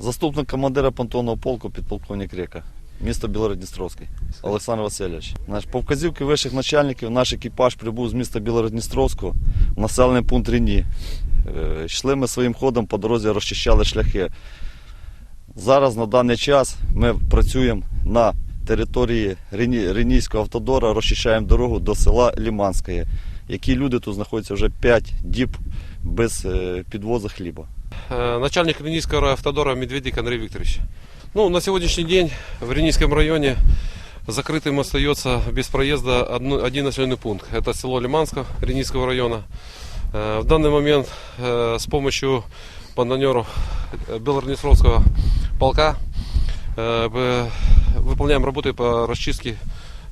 Заступник командира понтонного полку, підполковник Река. Місто Білородністровський. Олександр Васильович. По вказівки вищих начальників наш екіпаж прибув з міста Білородністровського в населений пункт Ріні. Е, Йшли ми своїм ходом по дорозі, розчищали шляхи. Зараз на даний час ми працюємо на території Рені- Ренійського автодора, розчищаємо дорогу до села Ліманське, які люди тут знаходяться вже 5 діб без е, підвозу хліба. Э, начальник Ренийского автодора Медведик Андрей Викторович. Ну, на сегодняшний день в Ренийском районе закрытым остается без проезда один населенный пункт. Это село Лиманско Ренийского района. Э, В данный момент э, с помощью бандонеров Белорнестровского полка вы- выполняем работы по расчистке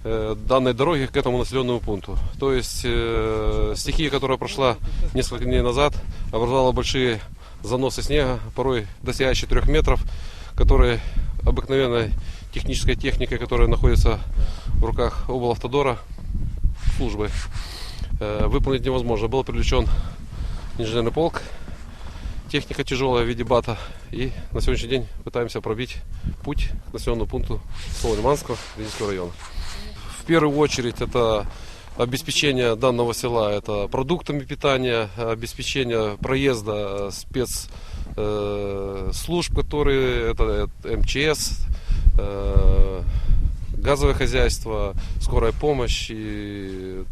данной дороги к этому населенному пункту. То есть э, стихия, которая прошла несколько дней назад, образовала большие заносы снега, порой достигающие трех метров, которые обыкновенной технической техникой, которая находится в руках облавтодора службы, э, выполнить невозможно. Был привлечен инженерный полк, техника тяжелая в виде бата, и на сегодняшний день пытаемся пробить путь к населенному пункту Соло-Лиманского Ленинского района. В первую очередь это обеспечение данного села это продуктами питания, обеспечение проезда э, служб, которые это, МЧС, э, газовое хозяйство, скорая помощь, и,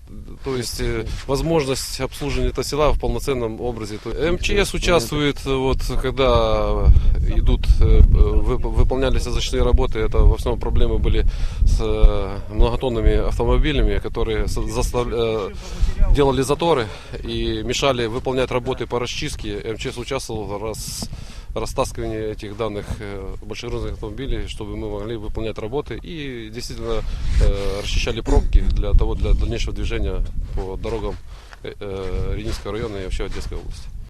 то есть э, возможность обслуживания этого села в полноценном образе. МЧС участвует, э, вот, когда идут, э, вып- выполнялись защитные работы, это в основном проблемы были с э, многотонными автомобилями, которые со- застав- э, делали заторы и мешали выполнять работы по расчистке. МЧС участвовал в рас- растаскивании этих данных э, большегрузных автомобилей, чтобы мы могли выполнять работы и действительно э, расчищали пробки для того для дальнейшего движения по дорогам э, э, Ренийского района и вообще Одесской области.